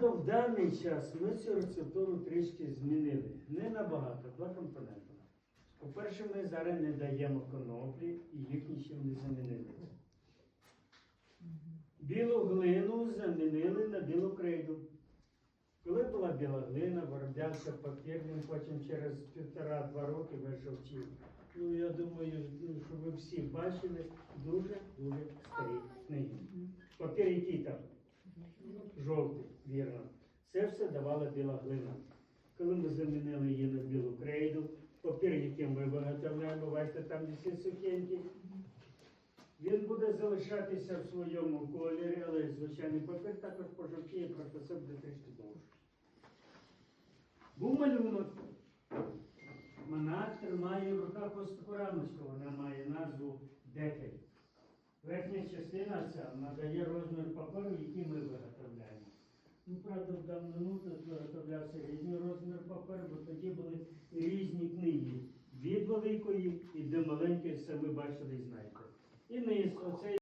Правда, в даний час ми цю рецептуру трішки змінили. Не набагато, два компоненти. По-перше, ми зараз не даємо коноплі і їх нічим не замінили. Білу глину замінили на білу крейду. Коли була біла глина, вироблявся папір, він потім через півтора-два роки вижовтів. Ну, я думаю, ну, що ви всі бачили дуже-дуже старі книги. Папір який там? Жовтий, вірно. Це все давала біла глина. Коли ми замінили її на білу крейду, папір, яким ми виготовляємо, бачите, там всі сухенькі, він буде залишатися в своєму кольорі, але звичайний папір також пожовтіє, просто це буде трішки довше. Був малюнок. Монах тримає в руках ось рамочку, вона має назву декель. Верхня частина ця надає розмір паперу, який ми виготовляємо. В давнину тут виготовлявся різний розмір паперу, бо тоді були різні книги. Від великої і до маленької, це ви бачили і знаєте. І низ, оцей